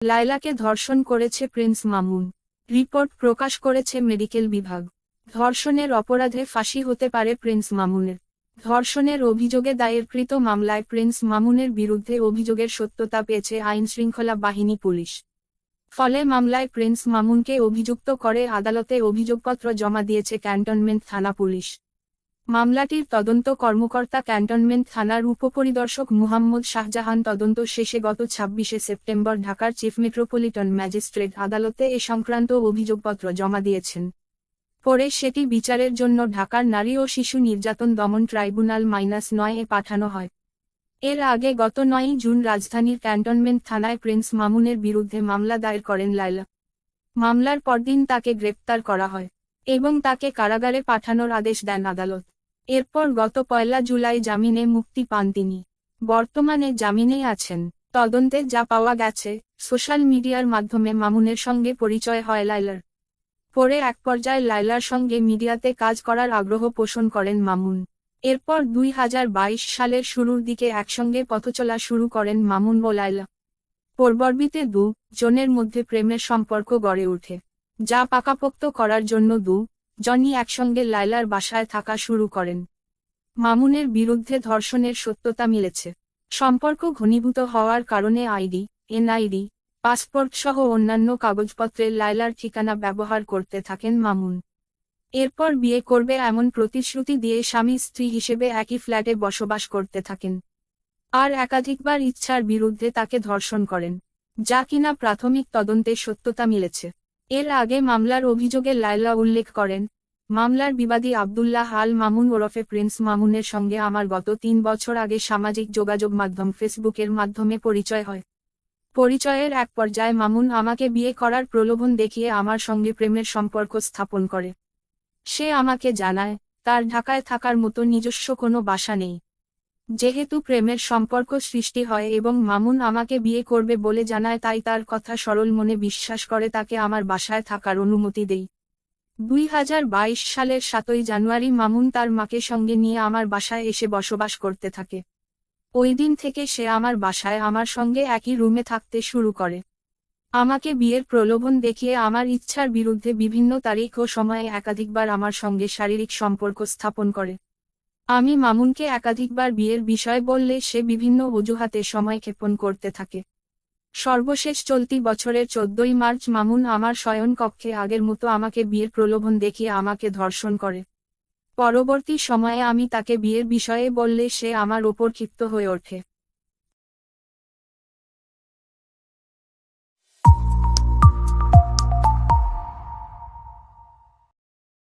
লায়লাকে ধর্ষণ করেছে Prince Mamun. Report প্রকাশ করেছে মেডিকেল বিভাগ। ধর্ষণের অপরাধে ফাঁসি হতে পারে প্রিন্স মামুনের। ধর্ষণের অভিযোগে দায়েরকৃত মামলায় প্রিন্স মামুনের বিরুদ্ধে অভিযোগের সত্যতা পেয়েছে আইনশৃঙ্খলা বাহিনী পুলিশ। ফলে মামলায় প্রিন্স মামুনকে অভিযুক্ত করে আদালতে অভিযোগপত্র জমা দিয়েছে ক্যান্টনমেন্ট থানা পুলিশ। মামলাটির তদন্ত কর্মকর্তা ক্যান্টনমেন্ট থানার উপপরিদর্শক মুহাম্মদ শাহজাহান তদন্ত শেষে গত ছাব্বিশে সেপ্টেম্বর ঢাকার চিফ মেট্রোপলিটন ম্যাজিস্ট্রেট আদালতে এ সংক্রান্ত অভিযোগপত্র জমা দিয়েছেন। পরে সেটি বিচারের জন্য ঢাকার নারী ও শিশু নির্যাতন দমন ট্রাইব্যুনাল মাইনাস নয় এ পাঠানো হয়। এর আগে গত নয়ই জুন রাজধানীর ক্যান্টনমেন্ট থানায় প্রিন্স মামুনের বিরুদ্ধে মামলা দায়ের করেন লায়লা। মামলার পরদিন তাকে গ্রেপ্তার করা হয় এবং তাকে কারাগারে পাঠানোর আদেশ দেন আদালত। এরপর গত পয়লা জুলাই জামিনে মুক্তি পান তিনি। বর্তমানে জামিনেই আছেন। তদন্তে যা পাওয়া গেছে, সোশ্যাল মিডিয়ার মাধ্যমে মামুনের সঙ্গে পরিচয় হয় লাইলার পরে এক পর্যায়ে লাইলার সঙ্গে মিডিয়াতে কাজ করার আগ্রহ পোষণ করেন মামুন। এরপর দুই হাজার বাইশ সালের শুরুর দিকে একসঙ্গে পথচলা শুরু করেন মামুন ও লাইলা পরবর্তীতে দু জনের মধ্যে প্রেমের সম্পর্ক গড়ে ওঠে। যা পাকাপোক্ত করার জন্য দু জনই একসঙ্গে লাইলার বাসায় থাকা শুরু করেন। মামুনের বিরুদ্ধে ধর্ষণের সত্যতা মিলেছে। সম্পর্ক ঘনীভূত হওয়ার কারণে আইডি, এনআইডি, পাসপোর্ট সহ অন্যান্য কাগজপত্রে লাইলার ঠিকানা ব্যবহার করতে থাকেন মামুন। এরপর বিয়ে করবে এমন প্রতিশ্রুতি দিয়ে স্বামী স্ত্রী হিসেবে একই ফ্ল্যাটে বসবাস করতে থাকেন। আর একাধিকবার ইচ্ছার বিরুদ্ধে তাকে ধর্ষণ করেন, যা কিনা প্রাথমিক তদন্তে সত্যতা মিলেছে। এর আগে মামলার অভিযোগে লায়লা উল্লেখ করেন, মামলার বিবাদী আবদুল্লাহ আল মামুন ওরফে প্রিন্স মামুনের সঙ্গে আমার গত তিন বছর আগে সামাজিক যোগাযোগ মাধ্যম ফেসবুকের মাধ্যমে পরিচয় হয়। পরিচয়ের এক পর্যায়ে মামুন আমাকে বিয়ে করার প্রলোভন দেখিয়ে আমার সঙ্গে প্রেমের সম্পর্ক স্থাপন করে। সে আমাকে জানায়, তার ঢাকায় থাকার মতো নিজস্ব কোনো বাসা নেই। যেহেতু প্রেমের সম্পর্ক সৃষ্টি হয় এবং মামুন আমাকে বিয়ে করবে বলে জানায়, তাই তার কথা সরল মনে বিশ্বাস করে তাকে আমার বাসায় থাকার অনুমতি দেই। দুই হাজার বাইশ সালের সাতই জানুয়ারি মামুন তার মাকে সঙ্গে নিয়ে আমার বাসায় এসে বসবাস করতে থাকে। ওই দিন থেকে সে আমার বাসায় আমার সঙ্গে একই রুমে থাকতে শুরু করে। আমাকে বিয়ের প্রলোভন দেখিয়ে আমার ইচ্ছার বিরুদ্ধে বিভিন্ন তারিখ ও সময়ে একাধিকবার আমার সঙ্গে শারীরিক সম্পর্ক স্থাপন করে। আমি মামুনকে একাধিকবার বিয়ের বিষয় বললে সে বিভিন্ন অজুহাতে সময় ক্ষেপণ করতে থাকে। সর্বশেষ চলতি বছরের চোদ্দই মার্চ মামুন আমার শয়ন কক্ষে আগের মতো আমাকে বিয়ের প্রলোভন দেখিয়ে আমাকে ধর্ষণ করে। পরবর্তী সময়ে আমি তাকে বিয়ের বিষয়ে বললে সে আমার ওপর ক্ষিপ্ত হয়ে ওঠে।